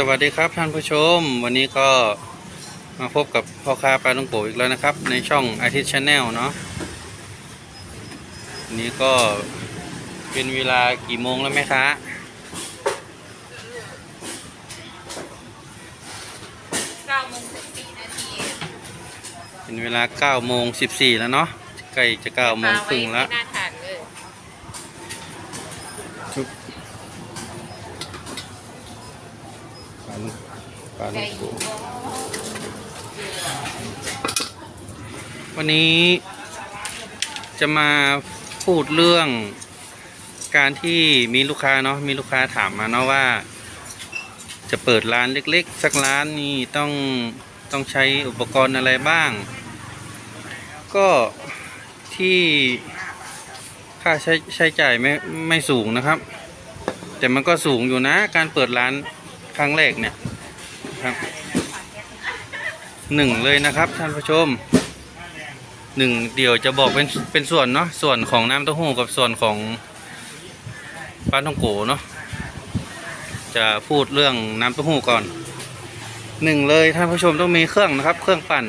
สวัสดีครับท่านผู้ชม วันนี้ก็มาพบกับพ่อค้าปลาต้องโกอีกแล้วนะครับ ในช่องอาทิตย์ชาแนลเนาะวันนี้ก็เป็นเวลากี่โมงแล้วแม่ค้าเก้าโมงสิบสี่นาทีเป็นเวลา9โมง14แล้วเนาะใกล้จะ9โมงครึ่งแล้วไม่น่าทานเลย ชุบปลา ปลาไก่ต้องโกยูโรวันนี้จะมาพูดเรื่องการที่มีลูกค้าเนาะมีลูกค้าถามมาเนาะว่า จะเปิดร้านเล็กๆ สักร้านนี่ต้องต้องใช้อุปกรณ์อะไรบ้าง ก็ที่ค่าใช้ใช้จ่ายไม่ไม่สูงนะครับ แต่มันก็สูงอยู่นะการเปิดร้านครั้งแรกเนี่ย ครับหนึ่งเลยนะครับท่านผู้ชมหนึ่งเดี๋ยวจะบอกเป็นเป็นส่วนเนาะส่วนของน้ำเต้าหู้กับส่วนของปลาท่องโกเนาะจะพูดเรื่องน้ำเต้าหู้ก่อนหนึ่งเลยท่านผู้ชมต้องมีเครื่องนะครับ เครื่องปั่น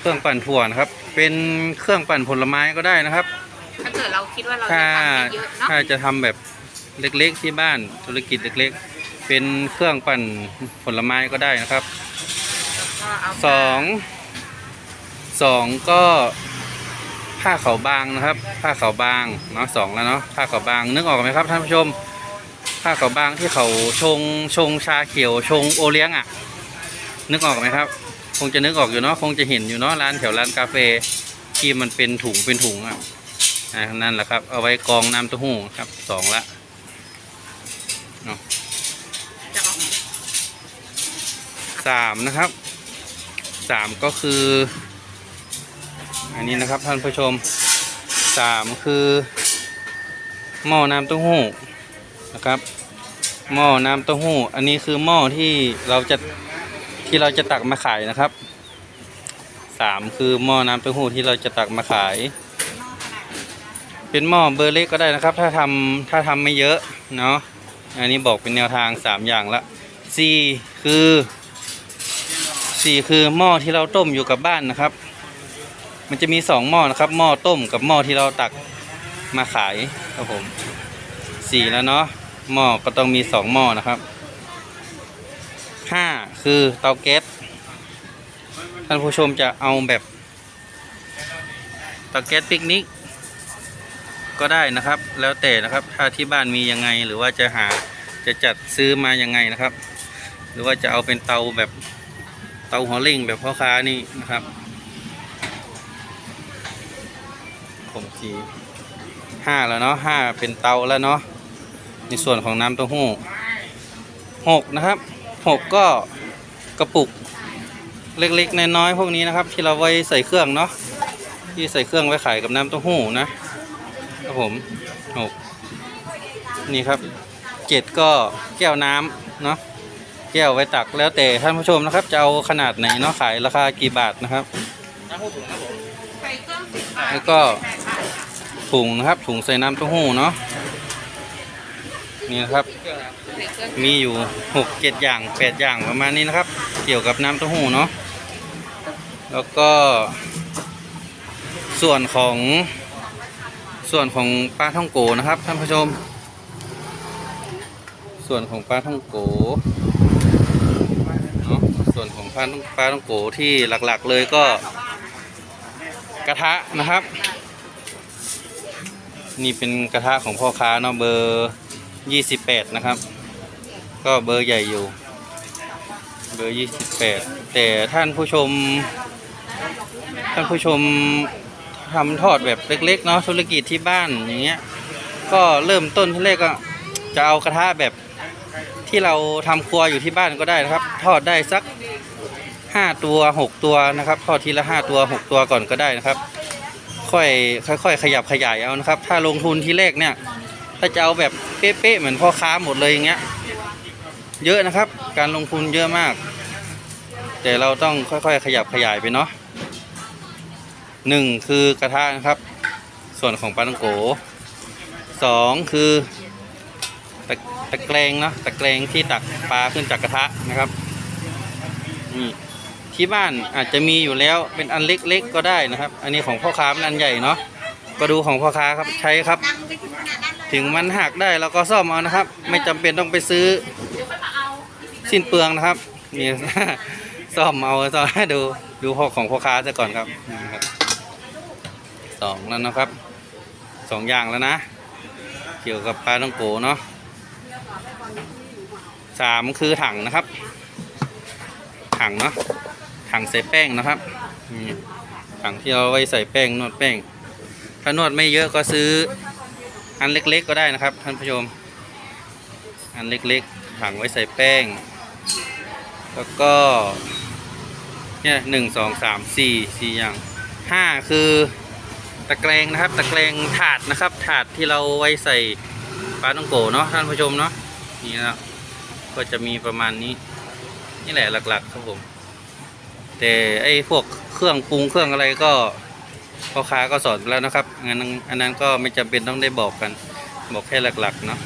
เครื่องปั่นถั่วนะครับ เป็นเครื่องปั่นผลไม้ก็ได้นะครับ ถ้าเกิดเราคิดว่าเราจะถ้าทำไม่เยอะเนาะถ้าจะทำแบบเล็กๆที่บ้านธุรกิจเล็กๆ เป็นเครื่องปั่นผลไม้ก็ได้นะครับก็เอาสองสองก็ผ้าขาวบางนะครับ ผ้าขาวบางเนาะสองแล้วเนาะผ้าขาวบางนึกออกไหมครับท่านผู้ชม ผ้าขาวบางที่เขาชงชงชาเขียวชงโอเลี้ยงอะ นึกออกไหมครับ คงจะนึกออกอยู่เนาะคงจะเห็นอยู่เนาะร้านแถวร้านกาแฟที่มันเป็นถุงเป็นถุงอะอ่านั่นแหละครับ เอาไว้กรองน้ำเต้าหู้ครับสองละจะเอา สามนะครับสามก็คือ อันนี้นะครับท่านผู้ชมสามคือหม้อน้ำเต้าหู้นะครับ หม้อน้ำเต้าหู้ อันนี้คือหม้อที่เราจะที่เราจะตักมาขายนะครับสามคือหม้อน้ำเต้าหู้ที่เราจะตักมาขาย เป็นหม้อเบอร์เล็กก็ได้นะครับ ถ้าทำถ้าทำไม่เยอะเนาะอันนี้บอกเป็นแนวทางสามอย่างละสี่คือ สี่คือหม้อที่เราต้มอยู่กับบ้านนะครับ มันจะมีสองหม้อนะครับ หม้อต้มกับหม้อที่เราตักมาขายครับผมสี่แล้วเนาะหม้อก็ต้องมีสองหม้อนะครับห้าคือเตาแก๊สท่านผู้ชมจะเอาแบบเตาแก๊สปิกนิกก็ได้นะครับ แล้วแต่นะครับ ถ้าที่บ้านมียังไงหรือว่าจะหาจะจัดซื้อมายังไงนะครับ หรือว่าจะเอาเป็นเตาแบบ เตาหัวเล่งแบบพ่อค้านี่นะครับผมสีห้าแล้วเนาะห้าเป็นเตาแล้วเนาะในส่วนของน้ำเต้าหู้หกนะครับหกก็กระปุกเล็กๆน้อยๆพวกนี้นะครับ ที่เราไว้ใส่เครื่องเนาะที่ใส่เครื่องไว้ขายกับน้ำเต้าหู้นะครับผมหกนี่ครับเจ็ดก็แก้วน้ำเนาะ แก้วไว้ตักแล้วแต่ท่านผู้ชมนะครับ จะเอาขนาดไหนเนาะขายราคากี่บาทนะครับไข่เครื่องสิบบาทแล้วก็ถุงนะครับถุงใส่น้ำเต้าหู้เนาะนี่นะครับ มีอยู่หกเจ็ดอย่างแปดอย่างประมาณนี้นะครับ เกี่ยวกับน้ำเต้าหู้เนาะแล้วก็ส่วนของส่วนของปลาท่องโกนะครับท่านผู้ชม ส่วนของปลาท่องโกเนาะส่วนของป ลาท่องปลาท่องโกที่หลักๆเลยก็กระทะนะครับ นี่เป็นกระทะของพ่อค้าเนาะเบอร์ยี่สิบแปดนะครับ ก็เบอร์ใหญ่อยู่ เบอร์ยี่สิบแปดแต่ท่านผู้ชม ท่านผู้ชมทำทอดแบบเล็ก ๆ เนาะธุรกิจที่บ้านอย่างเงี้ย ก็เริ่มต้นที่แรกก็จะเอากระทะแบบที่เราทำครัวอยู่ที่บ้านก็ได้นะครับ ทอดได้สัก ห้าตัวหกตัวนะครับทอดทีละห้าตัวหกตัวก่อนก็ได้นะครับ ค่อยค่อยๆขยับขยายเอานะครับ ถ้าลงทุนที่แรกเนี่ยถ้าจะเอาแบบเป๊ะๆเหมือนพ่อค้าหมดเลยอย่างเงี้ย เยอะนะครับ การลงทุนเยอะมาก แต่เราต้องค่อยๆ ขยับขยายไปเนาะหนึ่งคือกระทะนะครับ ส่วนของปลาตังโกสองคือตะตะแกรงเนาะตะแกรงที่ตักปลาขึ้นจากกระทะนะครับนี่ ที่บ้านอาจจะมีอยู่แล้วเป็นอันเล็กๆก็ได้นะครับ อันนี้ของพ่อค้าเป็นอันใหญ่เนาะก็ดูของพ่อค้าครับใช้ครับ ถึงมันหักได้เราก็ซ่อมเอานะครับ ไม่จำเป็นต้องไปซื้อสิ้นเปลืองนะครับนี่ซ่อมเอาซ่อมดูดูพอของพ่อค้าซะก่อนครับนี่ครับสองแล้วนะครับสองอย่างแล้วนะ เกี่ยวกับปลาต้องโกเนาะสามคือถังนะครับ ถังเนาะ ถังใส่แป้งนะครับถังที่เราไว้ใส่แป้งนวดแป้ง ถ้านวดไม่เยอะก็ซื้ออันเล็กๆก็ได้นะครับ ท่านผู้ชม อันเล็กๆถังไว้ใส่แป้ง แล้วก็เนี่ยหนึ่งสองสามสี่สี่อย่างห้าคือตะแกรงนะครับ ตะแกรงถาดนะครับ ถาดที่เราไว้ใส่ปลาต้องโกเนาะท่านผู้ชมเนาะนี่นะก็จะมีประมาณนี้ นี่แหละหลักๆครับผม แต่ไอ้พวกเครื่องปรุงเครื่องอะไรก็พ่อค้าก็สอนไปแล้วนะครับงั้นอันนั้นก็ไม่จำเป็นต้องได้บอกกัน บอกแค่หลักๆเนาะ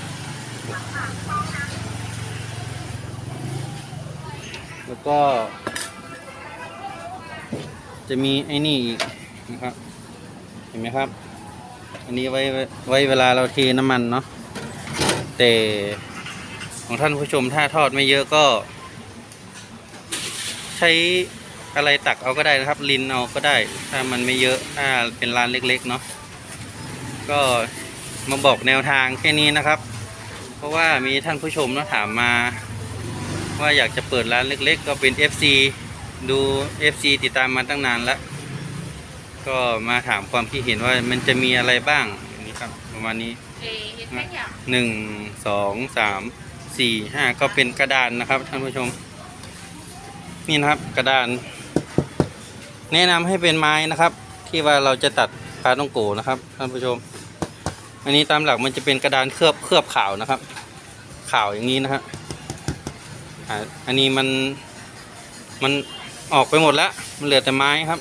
แล้วก็ จะมีไอ้นี่อีกนะครับ เห็นไหมครับ อันนี้ไว้ไว้เวลาเราเทน้ำมันเนาะแต่ของท่านผู้ชมถ้าทอดไม่เยอะก็ ใช้ อะไรตักเอาก็ได้นะครับ ลินเอาก็ได้ ถ้ามันไม่เยอะถ้าเป็นร้านเล็ก ๆ เนาะก็มาบอกแนวทางแค่นี้นะครับ เพราะว่ามีท่านผู้ชมเนาะถามมา ว่าอยากจะเปิดร้านเล็ก ๆ ก็เป็น FC ดู FC ติดตามมาตั้งนานแล้ว ก็มาถามความคิดเห็นว่ามันจะมีอะไรบ้างอย่างนี้ครับประมาณนี้เอเฮ็ดแค่อย่างหนึ่งสองสามสี่ห้าก็เป็นกระดานนะครับท่านผู้ชม นี่นะครับกระดาน แนะนำให้เป็นไม้นะครับ ที่ว่าเราจะตัดปลาต้องโกนะครับท่านผู้ชม อันนี้ตามหลักมันจะเป็นกระดานเคลือบเคลือบขาวนะครับ ขาวอย่างนี้นะครับอันนี้มันมันออกไปหมดแล้ว มันเหลือแต่ไม้ครับ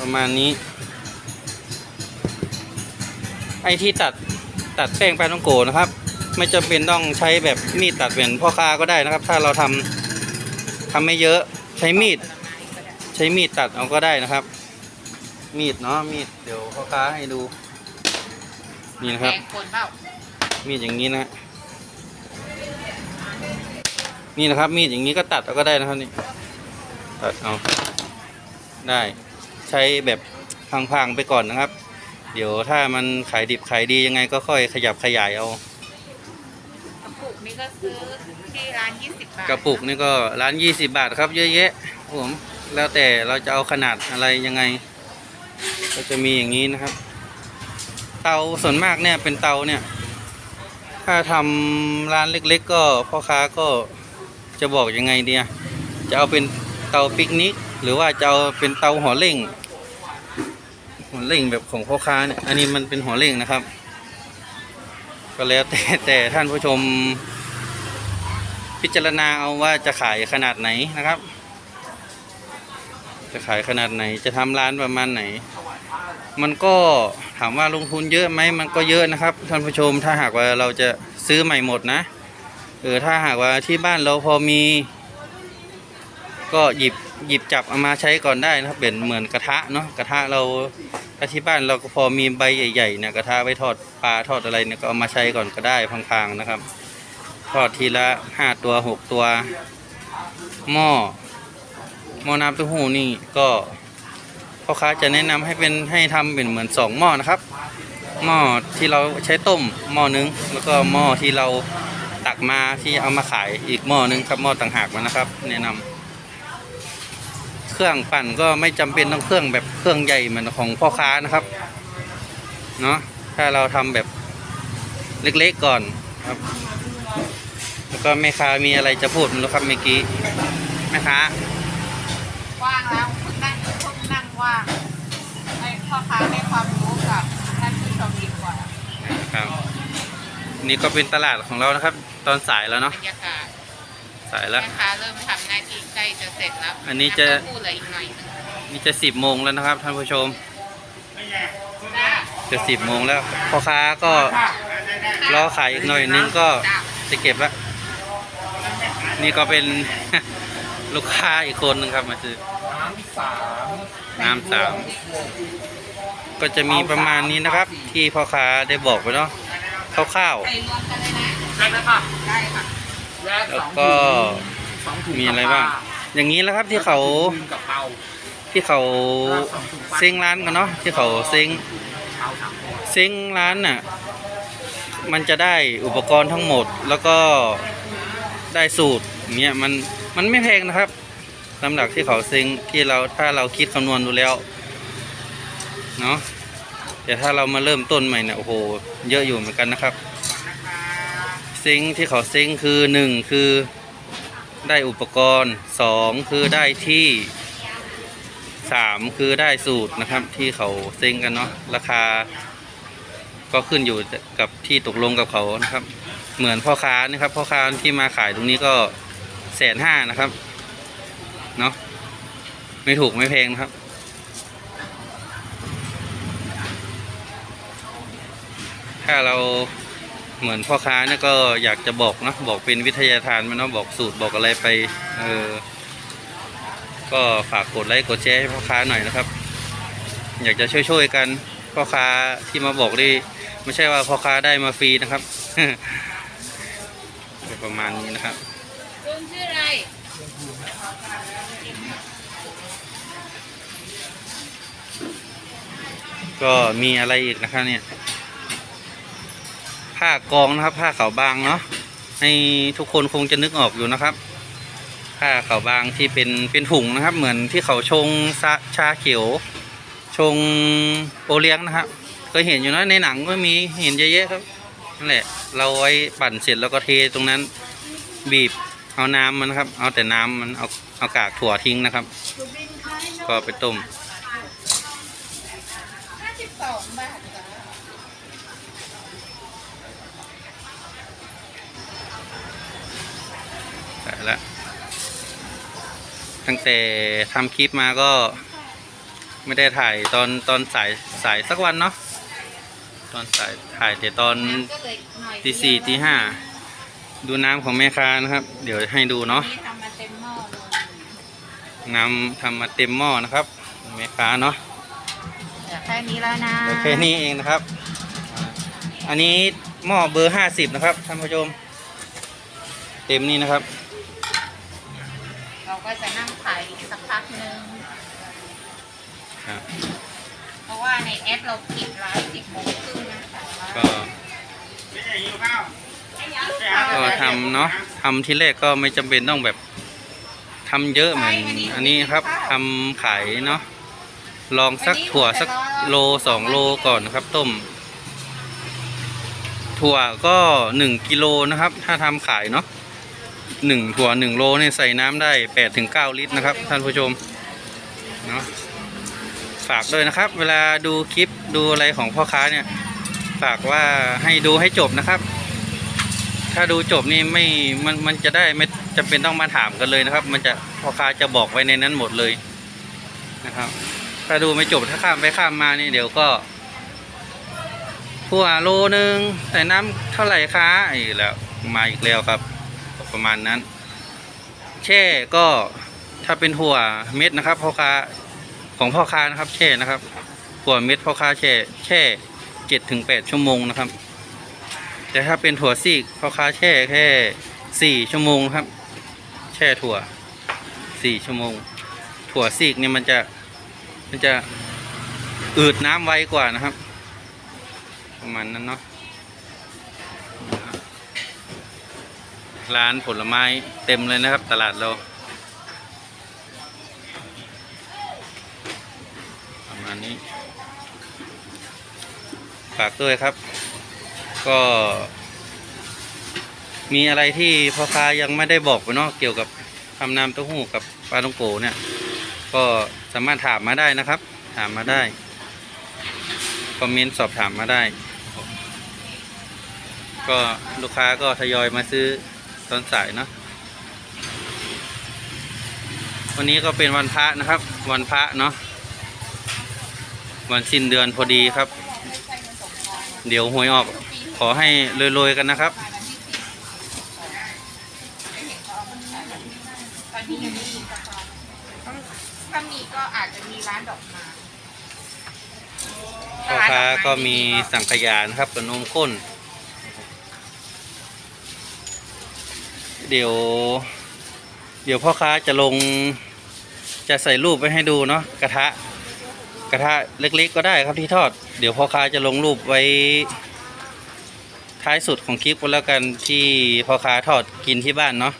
ประมาณนี้ ไอ้ที่ตัดตัดแป้งปลาต้องโกนะครับ ไม่จำเป็นต้องใช้แบบมีดตัดเหมือนพ่อค้าก็ได้นะครับ ถ้าเราทำทำไม่เยอะใช้มีด ใช้มีดตัดเอาก็ได้นะครับ มีดเนาะมีดเดี๋ยวพ่อค้าให้ดู นี่นะคแพรับงคนเปล่ามีดอย่างนี้นะฮะนี่นะครับ มีดอย่างนี้ก็ตัดเอาก็ได้นะครับนี่ตัดเอาได้ ใช้แบบพังๆไปก่อนนะครับ เดี๋ยวถ้ามันขายดิบขายดียังไงก็ค่อยขยับขยายเอา กระปุกนี่ก็ซื้อที่ร้าน 20 บาท กระปุกนี่ก็ร้านยี่สิบาทครับเยอะแยะครับผม แล้วแต่เราจะเอาขนาดอะไรยังไง ก็จะมีอย่างนี้นะครับ เตาส่วนมากเนี่ยเป็นเตาเนี่ย ถ้าทำร้านเล็ก ๆ ก็พ่อค้าก็จะบอกยังไงเดียจะเอาเป็นเตาปิกนิก หรือว่าจะเอาเป็นเตาหัวเร่งหัวเร่งแบบของพ่อค้าเนี่ย อันนี้มันเป็นหัวเร่งนะครับ ก็แล้วแต่แต่ท่านผู้ชม พิจารณาเอาว่าจะขายขนาดไหนนะครับ จะขายขนาดไหน จะทำร้านประมาณไหน มันก็ถามว่าลงทุนเยอะไหมมันก็เยอะนะครับ ท่านผู้ชมถ้าหากว่าเราจะซื้อใหม่หมดนะเออถ้าหากว่าที่บ้านเราพอมี ก็หยิบหยิบจับเอามาใช้ก่อนได้นะครับเป็นเหมือนกระทะเนาะกระทะเราถ้าที่บ้านเราก็พอมีใบใหญ่ๆเนี่ยกระทะไว้ทอดปลาทอดอะไรเนี่ยก็เอามาใช้ก่อนก็ได้พังๆนะครับ ทอดทีละห้าตัวหกตัวหม้อ หม้อน้ำเต้าหู้นี่ก็พ่อค้าจะแนะนำให้เป็นให้ทำเป็นเหมือนสองหม้อนะครับ หม้อที่เราใช้ต้มหม้อนึง แล้วก็หม้อที่เราตักมาที่เอามาขายอีกหม้อนึงครับหม้อต่างหากมานะครับ แนะนำเครื่องปั่นก็ไม่จำเป็นต้องเครื่องแบบเครื่องใหญ่เหมือนของพ่อค้านะครับเนาะถ้าเราทำแบบเล็กๆก่อนครับ แล้วก็แม่ค้ามีอะไรจะพูดมั้ยครับเมื่อกี้แม่ค้า ว่างแล้วเพิ่งนั่งเพิ่งนั่งว่างให้พ่อค้าให้ความรู้กับท่านผู้ชมดีกว่าครับนี่ก็เป็นตลาดของเรานะครับ ตอนสายแล้วเนาะบรรยากาศสายแล้ว แม่ค้าเริ่มทำหน้าที่ใกล้จะเสร็จแล้วอันนี้จะำเต้าหู้เหลืออีกหน่อยหนึงนี่จะสิบโมงแล้วนะครับท่านผู้ชม จ้าจะสิบโมงแล้วพ่อค้าก็รอขายอีกหน่อยนึงก็จ้าจะเก็บละนี่ก็เป็น ลูกค้าอีกคนหนึ่งครับมาซื้อน้ำสามน้ำสาม ก็จะมีประมาณนี้นะครับ ที่พ่อค้าได้บอกไปเนาะคร่าวใส่รวมกันเลยนะได้ไหมค่ะได้ค่ะแยกๆแล้วสองก็สองถุงมีอะไรบ้าง อย่างนี้แหล้วครับที่เขากับเตาที่เขาเซ้งร้านกันเนาะที่เขาเซ้งเตาสามตัวเซ้งร้านน่ะมันจะได้อุปกรณ์ทั้งหมดแล้วก็ได้สูตรอย่างเงี้ยมันมันไม่แพงนะครับ สำหรับที่เขาซ้งที่เราถ้าเราคิดคำนวณดูแล้วเนาะแต่ถ้าเรามาเริ่มต้นใหม่เนี่ยโอ้โห เยอะอยู่เหมือนกันนะครับซ้งที่เขาซ้งคือหนึ่งคือได้อุปกรณ์สองคือได้ที่สามคือได้สูตรนะครับ ที่เขาซ้งกันเนาะราคา ก็ขึ้นอยู่กับที่ตกลงกับเขานะครับ เหมือนพ่อค้านะครับพ่อค้าที่มาขายตรงนี้ก็แสนห้านะครับ เนาะไม่ถูกไม่แพงนะครับ ถ้าเราเหมือนพ่อค้าเนี่ยก็อยากจะบอกนะบอกเป็นวิทยาทานมันเนาะบอกสูตรบอกอะไรไปเออก็ฝากกดไลค์กดแชร์ให้พ่อค้าหน่อยนะครับ อยากจะช่วยๆกันพ่อค้าที่มาบอกนี่ไม่ใช่ว่าพ่อค้าได้มาฟรีนะครับประมาณนี้นะครับลุงชื่ออะไร ก็มีอะไรอีกนะครับเนี่ย ผ้ากองนะครับ ผ้าขาวบางเนาะให้ทุกคนคงจะนึกออกอยู่นะครับ ผ้าขาวบางที่เป็นเป็นถุงนะครับ เหมือนที่เขาชงชาเขียว ชงโอเลี้ยงนะครับก็เห็นอยู่นะในหนังก็มีเห็นเยอะแยะครับนั่นแหละ เราไว้ปั่นเสร็จแล้วก็เทตรงนั้น บีบเอาน้ำมันครับ เอาแต่น้ำมันเอาเอากากถั่วทิ้งนะครับ ก็ไปต้ม แต่ละตั้งแต่ทำคลิปมาก็ไม่ได้ถ่ายตอนตอนสายสายสักวันเนาะตอนสายถ่ายแต่ตอนน้ำก็เลยหน่อยตีสี่ตีห้าดูน้ำของแม่ค้านะครับ เดี๋ยวให้ดูเนาะนี่ทำมาเต็มหม้อเลยน้ำทำมาเต็มหม้อนะครับแม่ค้าเนาะเหลือแค่นี้แล้วนะโอเคนี่เองนะครับอ่าอันนี้หม้อเบอร์ห้าสิบนะครับท่านผู้ชม เต็มนี่นะครับ เราก็จะนั่งขายอีกสักพักหนึ่งครับ เพราะว่าในแอปเราปิดร้านสิบโมงครึ่งนะคะก็ก็ทำเนาะทำที่แรกก็ไม่จำเป็นต้องแบบทำเยอะเหมือนอันนี้ครับทำขายเนาะลองสักถั่วสักโลสองโลก่อนนะครับ ต้ม ถั่วก็หนึ่งกิโลนะครับ ถ้าทำขายเนาะ หนึ่งถั่วหนึ่งโลเนี่ยใส่น้ำได้แปดถึงเก้าลิตรนะครับ ท่านผู้ชมเนาะฝากด้วยนะครับ เวลาดูคลิปดูอะไรของพ่อค้าเนี่ย ฝากว่าให้ดูให้จบนะครับ ถ้าดูจบนี่ไม่มันมันจะได้ไม่จำเป็นต้องมาถามกันเลยนะครับ มันจะพ่อค้าจะบอกไว้ในนั้นหมดเลยนะครับ ถ้าดูไม่จบถ้าข้ามไปข้ามมานี่เดี๋ยวก็ผัวโลนึงใส่น้ำเท่าไหร่คะอีกแล้วมาอีกแล้วครับ ประมาณนั้น แช่ก็ถ้าเป็นหัวเม็ดนะครับพ่อค้าของพ่อค้านะครับ แช่นะครับหัวเม็ดพ่อค้าแช่แช่เจ็ดถึงแปดชั่วโมงนะครับ แต่ถ้าเป็นถั่วซีกพ่อค้าแช่แค่สี่ชั่วโมงครับ แช่ถั่วสี่ชั่วโมง ถั่วซีกเนี่ยมันจะมันจะอืดน้ำไวกว่านะครับ ประมาณนั้นเนาะ ร้านผลไม้เต็มเลยนะครับ ตลาดเราประมาณนี้ ฝากด้วยครับ ก็ มีอะไรที่พ่อค้ายังไม่ได้บอกไปเนาะเกี่ยวกับทำน้ำเต้าหู้กับปลาตองโกเนี่ย ก็สามารถถามมาได้นะครับ ถามมาได้ คอมเมนต์สอบถามมาได้ก็ลูกค้าก็ทยอยมาซื้อ ตอนสายเนาะวันนี้ก็เป็นวันพระนะครับ วันพระเนาะวันสิ้นเดือนพอดีครับ เดี๋ยวหวยออกขอให้รวยๆกันนะครับถ้ามีก็อาจจะมีร้านดอกไม้ พ่อค้าก็มีสังขยานครับกับนมข้น เดี๋ยว เดี๋ยวพ่อค้าจะลงจะใส่รูปไว้ให้ดูเนาะกระทะ กระทะเล็กๆก็ได้ครับที่ทอด เดี๋ยวพ่อค้าจะลงรูปไว้ ท้ายสุดของคลิปก็แล้วกันที่พ่อค้าทอดกินที่บ้านเนาะ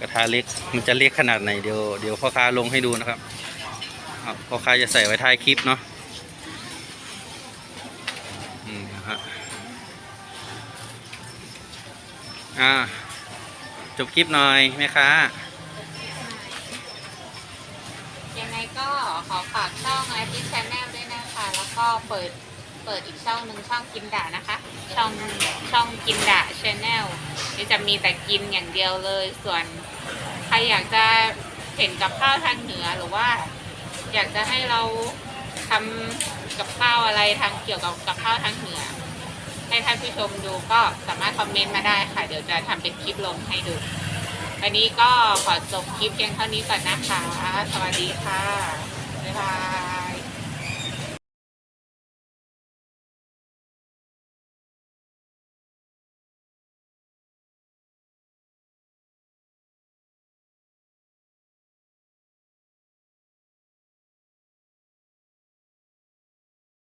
กระทะเล็กมันจะเล็กขนาดไหนเดี๋ยวเดี๋ยวพ่อค้าลงให้ดูนะครับพ่อค้าจะใส่ไว้ท้ายคลิปเนาะอืมนะฮะอ่า จบคลิปหน่อยแม่ค้ายังไงก็ขอฝากช่องแอปปี้ชแนลด้วยนะคะ แล้วก็เปิดเปิดอีกช่องหนึ่งช่องกินด่านะคะ ช่องช่องกินด่าชแนลนี่จะมีแต่กินอย่างเดียวเลย ส่วนใครอยากจะเห็นกับข้าวทางเหนือหรือว่า อยากจะให้เราทำกับข้าวอะไรทางเกี่ยวกับกับข้าวทางเหนือ ให้ท่านผู้ชมดูก็สามารถคอมเมนต์มาได้ค่ะ เดี๋ยวจะทำเป็นคลิปลงให้ดู วันนี้ก็ขอจบคลิปเพียงเท่านี้ก่อนนะคะ สวัสดีค่ะ บ๊ายบาย